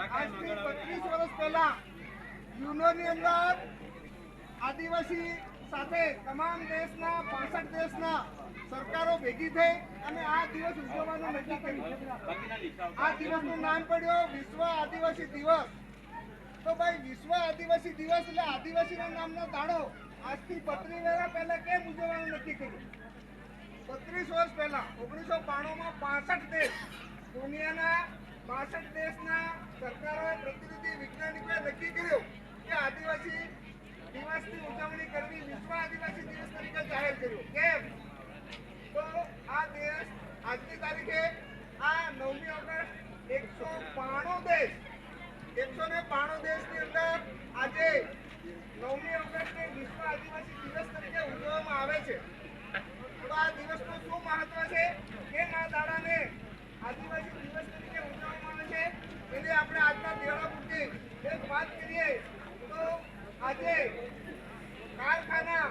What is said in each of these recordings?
આજથી પચીસ વર્ષ પહેલા યુનોની અંદર આદિવાસી સાથે તમામ દેશના પાસઠ દેશના સરકારો ભેગી થઈ અને આ દિવસ ઉજવવાનું નક્કી કર્યું. આ દિવસનું નામ પડ્યો વિશ્વ આદિવાસી દિવસ. તો ભાઈ વિશ્વ આદિવાસી દિવસ એટલે આદિવાસીના નામનો દાડો આજથી પત્રી વર્ષ પહેલા કેમ ઉજવવાનું નક્કી કર્યું? બત્રીસ વર્ષ પહેલા ઓગણીસો બાણુંમાં પાસઠ દેશ દુનિયાના પાસઠ દેશના સરકારોએ પ્રતિનિધિ વૈજ્ઞાનિકોએ નક્કી કર્યું કે આદિવાસી દિવસની ઉજવણી કરવી વિશ્વ આદિવાસી દિવસ તરીકે જાહેર કર્યું. કેમ? તો આ દેશ આજની તારીખે આ નવમી ઓગસ્ટ એકસો બાણું દેશ, એકસો ને દેશની અંદર આજે નવમી ઓગસ્ટને વિશ્વ આદિવાસી દિવસ તરીકે ઉજવવામાં આવે છે. તો આ દિવસનું શું મહત્વ છે? કેમ આ આદિવાસી દિવસ તરીકે ઉજવવામાં આવે છે એની આપણે આજના દિવાળા પૂરતી એક વાત કરીએ તો આજે કારખાના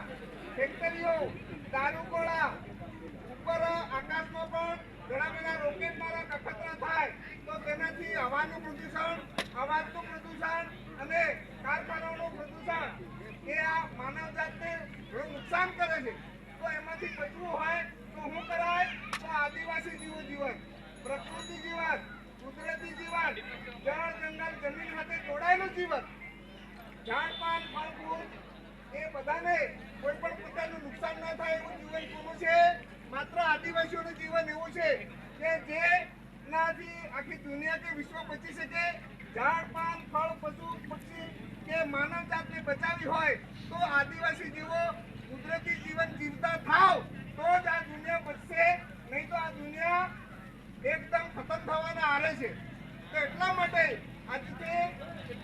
ફેક્ટરીઓ દારૂગોળા ઉપર આકાશમાં પણ ઘણા બધા રોકેટ મારા નખત્રા થાય તો તેનાથી હવાનું પ્રદૂષણ અવાજનું પ્રદૂષણ અને કારખાનાઓનું પ્રદૂષણ એ આ માનવ જાતને ઘણું નુકસાન કરે છે તો એમાંથી બચવું હોય તો શું કરાય તો આદિવાસી જીવો જીવન પ્રકૃતિ જીવન કુદરતી જીવન જળ જંગલ જમીન સાથે જોડાયેલું જીવન ઝાડ પાન ફળ, ફૂલ, એ બધાને કોઈ પણ પ્રકારનું નુકસાન ના થાય એવું જીવન કોનું છે. માત્ર આદિવાસીઓનું જીવન એવું છે કે જે નાથી આખી દુનિયા કે વિશ્વ બચી શકે. ઝાડ, પાન, ફળ, પશુ, પક્ષી કે માનવ જાતને બચાવી હોય તો આદિવાસી જીવો કુદરતી જીવન જીવતા થાવ તો જ આ દુનિયા બચશે. નહીં તો આ દુનિયા એકદમ ખતમ થવાના આરે છે. તો એટલા માટે આજથી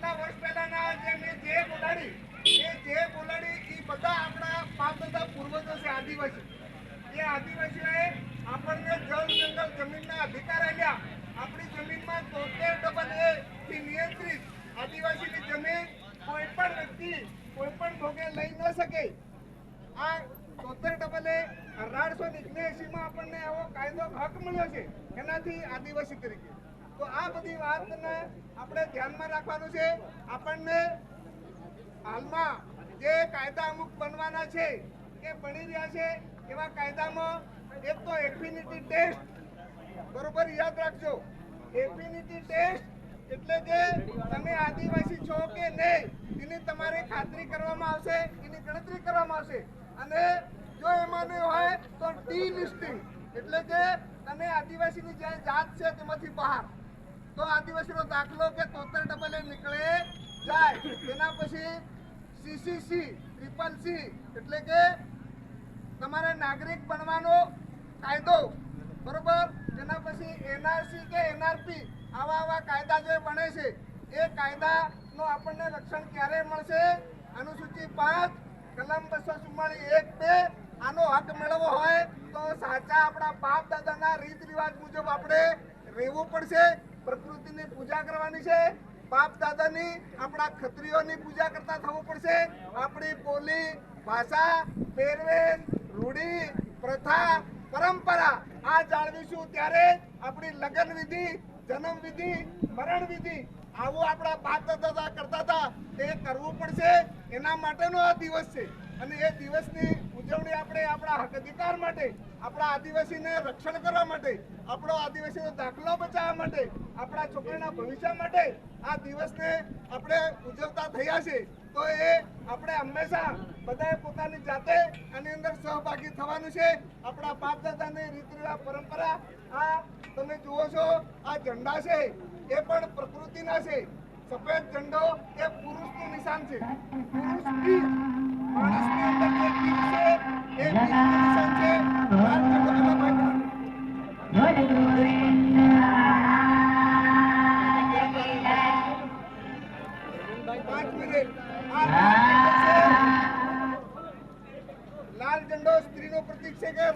કેટલા વર્ષ પહેલાના જે મેં જે બોલાડી, એ જે બોલાડી એ બધા આપણા બાપ દાદા પૂર્વજો છે, આદિવાસી. એ આદિવાસીઓએ આપણને જળ, જંગલ, જમીનના અધિકાર આપ્યા. આપણી જમીનમાં તોતેર ડબલ એ થી નિયંત્રિત આદિવાસીની જમીન કોઈ પણ વ્યક્તિ, કોઈ પણ ભોગે લઈ ન શકે. આ તોતેર ડબલ એ અઢારસો ઓગણએંસી માં આપણને એવો કાયદો હક મળ્યો છે, એનાથી આદિવાસી તરીકે. તો આ બધી વાતને આપણે ધ્યાનમાં રાખવાનું છે. આપણને હાલમાં જે કાયદા અમુક બનવાના છે કે બની રહ્યા છે. એવા કાયદામાં એક તો એફિનિટી ટેસ્ટ બરોબર યાદ રાખજો. એફિનિટી ટેસ્ટ એટલે કે તમે આદિવાસી છો કે નહીં, એની તમારી ખાતરી કરવામાં આવશે, એની ગણતરી કરવામાં આવશે. અને જો એમાં નહીં હોય તો ડી લિસ્ટિંગ એટલે કે તમે આદિવાસીની જે જાત છે તેમાંથી બહાર. તો આદિવાસીનો દાખલો કે તોતેર ડબલ નીકળે, જાય. તેના પછી સીસીસી ટ્રિપલ સી એટલે કે તમારે નાગરિક બનવાનો કાયદો. બરોબર? તેના પછી એનઆરસી કે એનઆરપી આવા આવા કાયદા જે બને છે, એ કાયદાનો આપણને રક્ષણ ક્યારે મળશે? અનુસૂચિ પાંચ, કલમ બસો ચુમ્માળી એક બે, આનો હક મેળવવો હોય તો સાચા આપણા બાપ દાદાના રીત રિવાજ મુજબ આપણે રહેવું પડશે. પ્રકૃતિની પૂજા કરવાની છે. બાપ દાદાની આપણા ખત્રીઓની પૂજા કરતા થવું પડશે. આપણી બોલી, ભાષા પહેરવેશ રૂઢી, પ્રથા, પરંપરા, આ જાળવીશું ત્યારે આપણી લગ્ન વિધિ, જન્મ વિધિ, મરણ વિધિ, આવું આપણા બાપ દાદા કરતા હતા, તે કરવું પડશે. એના માટેનો આ દિવસ છે. અને એ દિવસની ઉજવણી આપણે આપણા હક અધિકાર માટે, આપણા આદિવાસીને રક્ષણ કરવા માટે, આપણો આદિવાસીનો દાખલો બચાવવા માટે, આપણા છોકરાના ભવિષ્ય માટે આ દિવસને આપણે ઉજવતા થયા છે. તો એ આપણે હંમેશા બધાએ પોતાની જાતે આની અંદર સહભાગી થવાનું છે. આપણા બાપ દાદાની રીત રિવાજ પરંપરા, આ તમે જુઓ છો, આ ઝંડા છે, એ પણ પ્રકૃતિના છે. સફેદ ઝંડો એ પુરુષનું નિશાન છે. પુરુષ માણસની લાલ ઝંડો સ્ત્રીનો પ્રતીક છે કે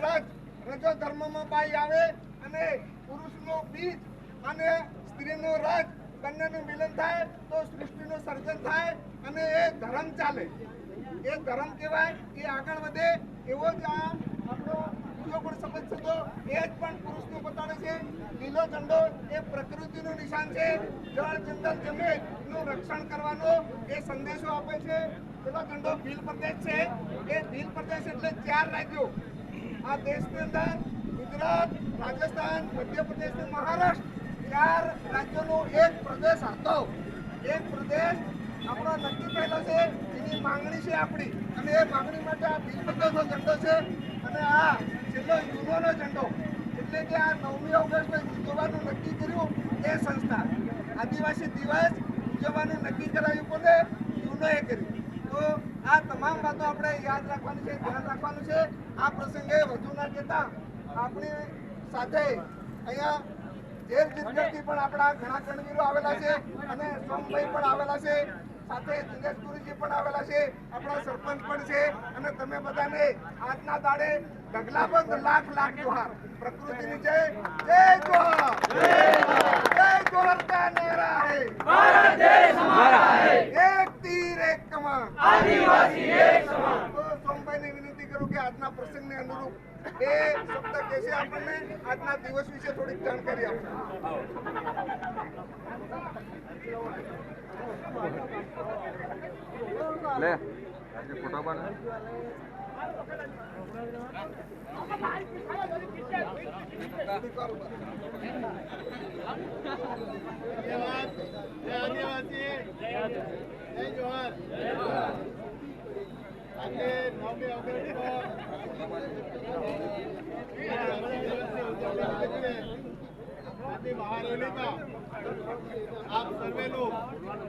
રજો ધર્મમાં બાઈ આવે અને પુરુષનો બીજ અને સ્ત્રીનો રજ બંનેનું મિલન થાય તો સૃષ્ટિનું સર્જન થાય અને એ ધર્મ ચાલે. એ ધર્મ કહેવાય, એ આગળ વધે, એવો જ આ આપણો બીજો પણ સમજ ઝંડો એ જ પણ પુરુષને બતાડે છે. લીલો ઝંડો એ પ્રકૃતિનું નિશાન છે. જળ જંગલ જમીનનું રક્ષણ કરવાનો એ સંદેશો આપે છે. પેલો ઝંડો ભીલ પ્રદેશ છે. એ ભીલ પ્રદેશ એટલે ચાર રાજ્યો. આ દેશની અંદર ગુજરાત, રાજસ્થાન, મધ્યપ્રદેશ અને મહારાષ્ટ્ર ચાર રાજ્યોનો એક પ્રદેશ હતો. એક પ્રદેશ આપણો નક્કી થયેલો છે. માંગણી છે આપણી. અને એ માંગણી માટે આ પ્રદેશનો ઝંડો છે. અને આ છેલ્લો યુનોનો ઝંડો. એટલે કે આ નવમી ઓગસ્ટે ઉજવવાનું નક્કી કર્યું એ સંસ્થા. આદિવાસી દિવસ ઉજવવાનું નક્કી કરાવ્યું કોને? યુનોએ કર્યું. તો આ તમામ વાતો આપણે યાદ રાખવાની છે, ધ્યાન રાખવાનું છે. આ પ્રસંગે વધુ ના કહેતા આપણી સાથે અહીંયા જેલ જિંદગી પણ આપણા ઘણા કણવીરો આવેલા છે અને સોમભાઈ પણ આવેલા છે. સાથે દિનેશ ગુરુજી પણ આવેલા છે, આપણા સરપંચ પણ છે, અને તમે બધાને આજના દાડે ઢગલાબંધ લાખ લાખ જોહાર. પ્રકૃતિની જય જય જોહાર જય જોહાર કા નારા હે એક તીર એક કમાન તો સોમભાઈને વિનંતી કરું કે આજના પ્રસંગને અનુરૂપ એ શબ્દ કહેશે આપણને આજના દિવસ વિશે થોડીક જાણકારી આપશે લે ફોટો આજે નવમી ઓગસ્ટ आप सभी लोग